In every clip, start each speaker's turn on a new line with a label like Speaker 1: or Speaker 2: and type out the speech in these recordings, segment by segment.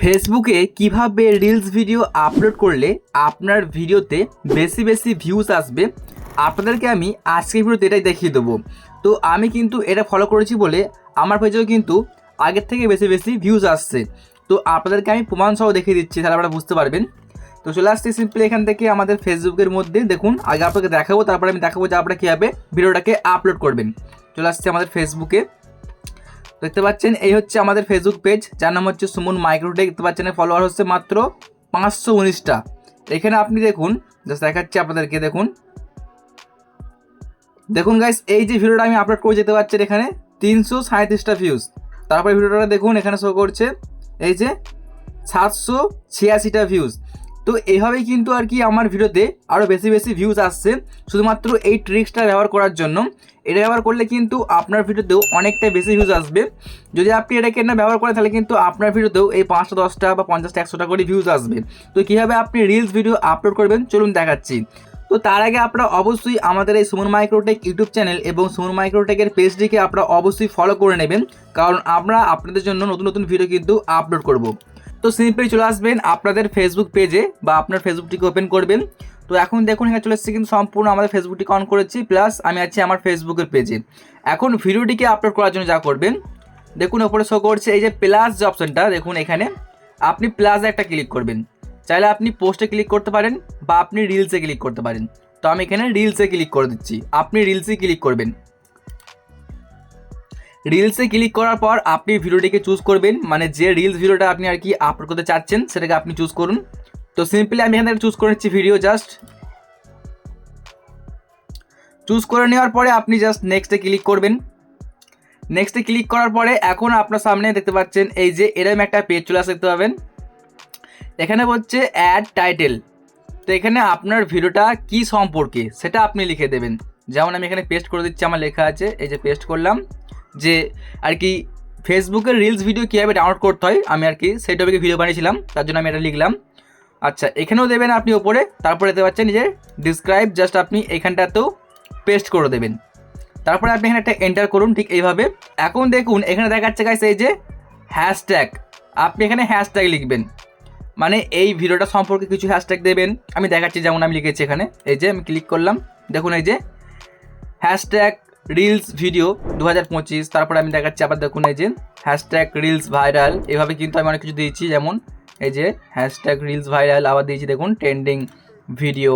Speaker 1: ফেসবুকে কীভাবে reels video upload করলে আপনার ভিডিওতে বেশি বেশি ভিউজ আসবে, আপনাদেরকে আমি আজকের ভিডিওতে এটাই দেখিয়ে দেবো। তো আমি কিন্তু এটা ফলো করেছি বলে আমার পেজেও কিন্তু আগের থেকে বেশি বেশি ভিউজ আসছে। তো আপনাদেরকে আমি প্রমাণ সহ দেখিয়ে দিচ্ছি, তাহলে আপনারা বুঝতে পারবেন। তো চলে আসছি সিম্পলি এখান থেকে আমাদের ফেসবুকের মধ্যে, দেখুন, আগে আপনাকে দেখাবো, তারপরে আমি দেখাবো যে আপনারা কীভাবে ভিডিওটাকে আপলোড করবেন। চলে আসছে আমাদের ফেসবুকে দেখতে পাচ্ছেন, এই হচ্ছে আমাদের ফেসবুক পেজ যার নাম হচ্ছে সুমন মাইক্রোটেক। দেখতে পাচ্ছেন ফলোয়ার হচ্ছে মাত্র পাঁচশো উনিশটা। এখানে আপনি দেখুন জাস্ট দেখাচ্ছি আপনাদেরকে, দেখুন। দেখুন গাইস এই যে ভিডিওটা আমি আপলোড করে যেতে পারছেন এখানে, তিনশো সাঁত্রিশটা ভিউজ তারপরে ভিডিওটা দেখুন, এখানে শো করছে, এই যে সাতশো ছিয়াশিটা ভিউজ তো এইভাবেই কিন্তু আর কি আমার ভিডিওতে আরও বেশি বেশি ভিউজ আসছে। শুধুমাত্র এই ট্রিক্সটা ব্যবহার করার জন্য। এটা ব্যবহার করলে কিন্তু আপনার ভিডিওতেও অনেকটা বেশি ভিউজ আসবে। যদি আপনি এটাকে না ব্যবহার করেন, তাহলে কিন্তু আপনার ভিডিওতেও এই পাঁচটা, দশটা বা পঞ্চাশটা, একশোটা করে ভিউজ আসবে। তো কীভাবে আপনি রিলস ভিডিও আপলোড করবেন, চলুন দেখাচ্ছি। তো তার আগে আপনারা অবশ্যই আমাদের এই সুমন মাইক্রোটেক ইউটিউব চ্যানেল এবং সুমন মাইক্রোটেকের পেজটিকে আপনারা অবশ্যই ফলো করে নেবেন। কারণ আমরা আপনাদের জন্য নতুন নতুন ভিডিও কিন্তু আপলোড করব। তো সিম্পলি চলে আসবেন আপনাদের ফেসবুক পেজে বা আপনার ফেসবুকটিকে ওপেন করবেন। তো এখন দেখুন, এখানে চলে এসেছে কিন্তু সম্পূর্ণ আমাদের ফেসবুকটিকে অন করেছি প্লাস আমি আছি আমার ফেসবুকের পেজে এখন ভিডিওটিকে আপলোড করার জন্য যা করবেন, দেখুন ওপরে শো করছে, এই যে প্লাস যে অপশনটা দেখুন এখানে, আপনি প্লাসে একটা ক্লিক করবেন। চাইলে আপনি পোস্টে ক্লিক করতে পারেন বা আপনি রিলসে ক্লিক করতে পারেন। তো আমি এখানে রিলসে ক্লিক করে দিচ্ছি। আপনি রিলসে ক্লিক করবেন। রিলসে ক্লিক করার পর আপনি ভিডিওটিকে চুজ করবেন। মানে যে রিলস ভিডিওটা আপনি আর কি আপলোড করতে চাচ্ছেন, সেটাকে আপনি চুজ করুন। তো সিম্পলি আমি এখানে চুজ করে নিচ্ছি ভিডিও জাস্ট চুজ করে নেওয়ার পরে আপনি জাস্ট নেক্সটে ক্লিক করবেন। নেক্সটে ক্লিক করার পরে এখন আপনার সামনে দেখতে পাচ্ছেন, এই যে এরকম একটা পেজ চলে আসতে পাবেন এখানে হচ্ছে অ্যাড টাইটেল তো এখানে আপনার ভিডিওটা কি সম্পর্কে সেটা আপনি লিখে দেবেন। যেমন আমি এখানে পেস্ট করে দিচ্ছি, আমার লেখা আছে, এই যে পেস্ট করলাম। যে আর কি ফেসবুকের রিলস ভিডিও কীভাবে ডাউনলোড করতে হয়, আমি আর কি সেই টপিকে ভিডিও বানিয়েছিলাম, তার জন্য আমি এটা লিখলাম। আচ্ছা এখানেও দেবেন আপনি ওপরে তারপরে দেখতে পাচ্ছেন যে ডিসক্রাইব জাস্ট আপনি এখানটাতেও পেস্ট করে দেবেন। তারপরে আপনি এখানে একটা এন্টার করুন, ঠিক এইভাবে। এখন দেখুন, এখানে দেখাচ্ছে গাইস এই যে হ্যাশট্যাগ আপনি এখানে হ্যাশট্যাগ লিখবেন। মানে এই ভিডিওটা সম্পর্কে কিছু হ্যাশট্যাগ দেবেন। আমি দেখাচ্ছি যেমন আমি লিখেছি এখানে। এই যে আমি ক্লিক করলাম। দেখুন এই যে হ্যাশট্যাগ রিলস ভিডিও দু হাজার পঁচিশ, তারপরে আমি দেখাচ্ছি আবার দেখুন এই যে হ্যাশট্যাগ রিলস ভাইরাল এভাবে কিন্তু আমি অনেক কিছু দিয়েছি, যেমন এই যে হ্যাশট্যাগ রিলস ভাইরাল আবার দিয়েছি দেখুন ট্রেন্ডিং ভিডিও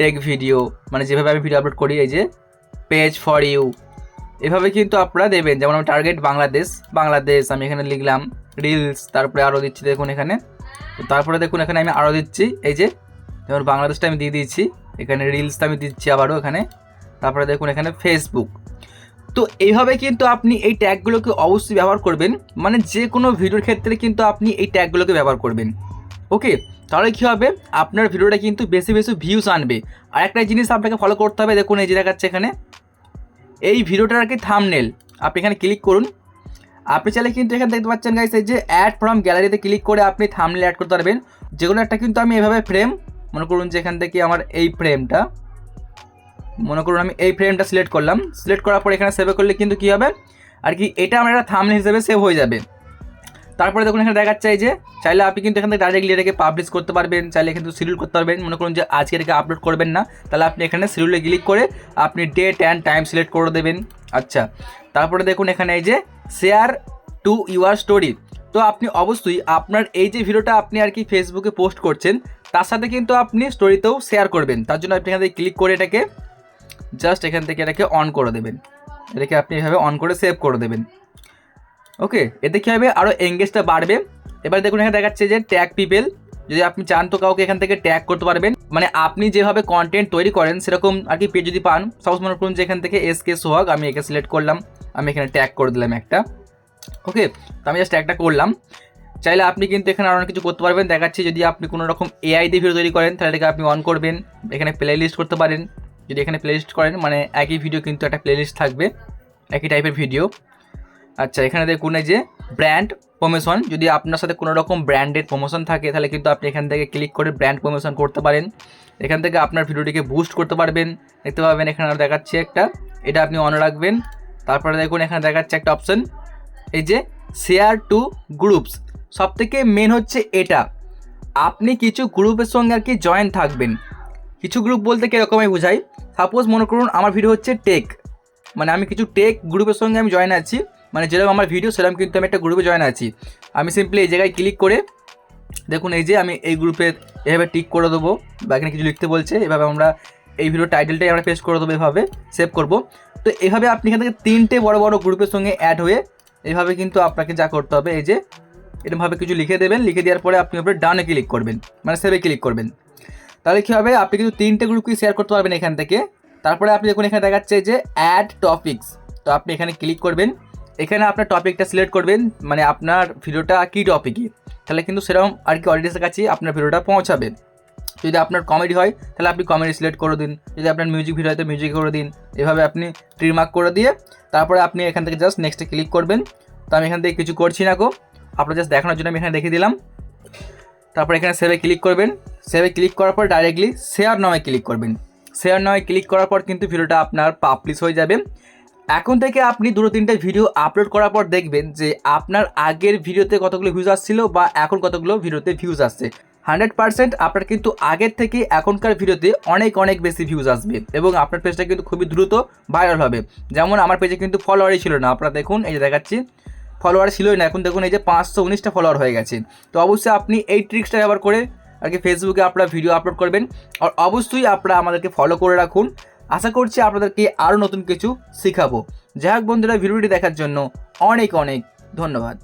Speaker 1: টেক ভিডিও মানে যেভাবে আমি ভিডিও আপলোড করি, এই যে পেজ ফর ইউ এভাবে কিন্তু আপনারা দেবেন, যেমন আমি টার্গেট বাংলাদেশ বাংলাদেশ আমি এখানে লিখলাম রিলস তারপরে আরও দিচ্ছি দেখুন এখানে। তো তারপরে দেখুন এখানে আমি আরও দিচ্ছি, এই যে যেমন বাংলাদেশটা আমি দিয়ে দিয়েছি, এখানে রিলসটা আমি দিচ্ছি আবারও এখানে। তারপরে দেখুন এখানে ফেসবুক তো এইভাবে কিন্তু আপনি এই ট্যাগগুলোকে অবশ্যই ব্যবহার করবেন। মানে যে কোনো ভিডিওর ক্ষেত্রে কিন্তু আপনি এই ট্যাগগুলোকে ব্যবহার করবেন। ওকে? তাহলে কী হবে? আপনার ভিডিওটা কিন্তু বেশি বেশি ভিউস আনবে। আর একটা জিনিস আপনাকে ফলো করতে হবে, দেখুন এই যে দেখাচ্ছে এখানে। এই ভিডিওটার আর কি থামনেল আপনি এখানে ক্লিক করুন। আপনি চাইলে কিন্তু এখানে দেখতে পাচ্ছেন গাইস এই যে অ্যাড ফ্রম গ্যালারিতে ক্লিক করে আপনি থামনেল অ্যাড করতে পারবেন। যেগুলো একটা কিন্তু আমি এভাবে ফ্রেম মনে করুন যে এখান থেকে আমার এই ফ্রেমটা মনে করুন আমি এই ফ্রেমটা সিলেক্ট করলাম। সিলেক্ট করার পর এখানে সেভ করলে কিন্তু কী হবে? আর কি এটা আমার একটা থামনেল হিসেবে সেভ হয়ে যাবে। তারপরে দেখুন এখানে দেখাচ্ছে এই যে, চাইলে আপনি কিন্তু এখান থেকে ডাইরেক্টলি এটাকে পাবলিশ করতে পারবেন, চাইলে কিন্তু শিডিউল করতে পারবেন। মনে করুন যে আজকে এটাকে আপলোড করবেন না, তাহলে আপনি এখানে শিডিউলে ক্লিক করে আপনি ডেট অ্যান্ড টাইম সিলেক্ট করে দেবেন। আচ্ছা তারপরে দেখুন এখানে এই যে শেয়ার টু ইউর স্টোরি তো আপনি অবশ্যই আপনার এই যে ভিডিওটা আপনি আর কি ফেসবুকে পোস্ট করছেন, তার সাথে কিন্তু আপনি স্টোরিতেও শেয়ার করবেন। তার জন্য আপনি এখান থেকে ক্লিক করে এটাকে জাস্ট এখান থেকে এটাকে অন করে দেবেন। এটাকে আপনি এভাবে অন করে সেভ করে দেবেন। ওকে এতে কী হবে? আরও এঙ্গেজটা বাড়বে। এবার দেখুন, এখানে দেখাচ্ছে যে ট্যাগ পিপেল যদি আপনি চান তো কাউকে এখান থেকে ট্যাগ করতে পারবেন। মানে আপনি যেভাবে কন্টেন্ট তৈরি করেন, সেরকম আর কি পেজ যদি পান সাপোজ মনে করুন যে এখান থেকে এস কে সোহাগ, আমি একে সিলেক্ট করলাম, আমি এখানে ট্যাগ করে দিলাম একটা। ওকে তো আমি জাস্ট ট্যাগটা করলাম। চাইলে আপনি কিন্তু এখানে অনেক কিছু করতে পারবেন। দেখাচ্ছি যদি আপনি কোনো রকম এআই দিয়ে ভিডিও তৈরি করেন, তাহলে এটাকে আপনি অন করবেন। এখানে প্লে লিস্ট করতে পারেন। যদি এখানে প্লে লিস্ট করেন মানে একই ভিডিও কিন্তু একটা প্লে লিস্ট থাকবে, একই টাইপের ভিডিও আচ্ছা এখানে দেখুন এই যে ব্র্যান্ড প্রমোশন যদি আপনার সাথে কোনো রকম ব্র্যান্ডের প্রমোশন থাকে, তাহলে কিন্তু আপনি এখান থেকে ক্লিক করে ব্র্যান্ড প্রমোশন করতে পারেন। এখান থেকে আপনার ভিডিওটিকে বুস্ট করতে পারবেন। দেখতে পাবেন, এখানে দেখাচ্ছে একটা। এটা আপনি অন রাখবেন। তারপরে দেখুন, এখানে দেখাচ্ছে একটা অপশন এই যে শেয়ার টু গ্রুপস সব থেকে মেন হচ্ছে এটা। আপনি কিছু গ্রুপের সঙ্গে আর কি জয়েন থাকবেন। কিছু গ্রুপ বলতে কীরকম আমি বোঝাই। সাপোজ মনে করুন আমার ভিডিও হচ্ছে টেক মানে আমি কিছু টেক গ্রুপের সঙ্গে আমি জয়েন আছি। মানে যেরকম আমার ভিডিও সেরকম কিন্তু আমি একটা গ্রুপে জয়েন আছি। আমি সিম্পলি এই জায়গায় ক্লিক করে দেখুন এই যে আমি এই গ্রুপে এভাবে টিক করে দেবো বা এখানে কিছু লিখতে বলছে, এভাবে আমরা এই ভিডিও টাইটেলটাই আমরা পেস্ট করে দেবো এভাবে সেভ করব। তো এভাবে আপনি এখান থেকে তিনটে বড় বড় গ্রুপের সঙ্গে অ্যাড হয়ে এইভাবে কিন্তু আপনাকে যা করতে হবে, এই যে এরকমভাবে কিছু লিখে দেবেন। লিখে দেওয়ার পরে আপনি ওপরে ডানে ক্লিক করবেন। মানে সেভে ক্লিক করবেন। তাহলে কী হবে? আপনি কিন্তু তিনটে গ্রুপকে শেয়ার করতে পারবেন এখান থেকে। তারপরে আপনি দেখুন এখানে দেখাচ্ছে যে অ্যাড টপিকস তো আপনি এখানে ক্লিক করবেন। এখানে আপনার টপিকটা সিলেক্ট করবেন। মানে আপনার ভিডিওটা কী টপিকে তাহলে কিন্তু সেরকম আর কি অডিয়েন্সের কাছে আপনার ভিডিওটা পৌঁছাবে। যদি আপনার কমেডি হয়, তাহলে আপনি কমেডি সিলেক্ট করে দিন। যদি আপনার মিউজিক ভিডিও হয়, তো মিউজিক করে দিন। এভাবে আপনি ট্রিমার্ক করে দিয়ে তারপরে আপনি এখান থেকে জাস্ট নেক্সটে ক্লিক করবেন। তো আমি এখান থেকে কিছু করছি না গো। আপনার জাস্ট দেখানোর জন্য আমি এখানে দেখিয়ে দিলাম। তারপর এখানে সেভে ক্লিক করবেন। সেভে ক্লিক করার পর ডাইরেক্টলি শেয়ার নামে ক্লিক করবেন। শেয়ার নামে ক্লিক করার পর কিন্তু ভিডিওটা আপনার পাবলিশ হয়ে যাবে। এখন থেকে আপনি দুটো তিনটে ভিডিও আপলোড করার পর দেখবেন যে আপনার আগের ভিডিওতে কতগুলো ভিউজ আসছিল বা এখন কতগুলো ভিডিওতে ভিউজ আসছে। হান্ড্রেড পার্সেন্ট আপনার কিন্তু আগের থেকে এখনকার ভিডিওতে অনেক অনেক বেশি ভিউজ আসবে এবং আপনার পেজটা কিন্তু খুবই দ্রুত ভাইরাল হবে। যেমন আমার পেজে কিন্তু ফলোয়ারই ছিল না। আপনারা দেখুন, এই যে দেখাচ্ছি ফলোয়ার ছিলই না। এখন দেখুন, এই যে পাঁচশো উনিশটা ফলোয়ার হয়ে গেছে। তো অবশ্যই আপনি এই ট্রিক্সটা ব্যবহার করে আর কি ফেসবুকে আপনারা ভিডিও আপলোড করবেন। আর অবশ্যই আপনারা আমাদেরকে ফলো করে রাখুন। আশা করছি আপনাদেরকে আরও নতুন কিছু শেখাবো। যাই হোক বন্ধুরা, ভিডিওটি দেখার জন্য অনেক অনেক ধন্যবাদ।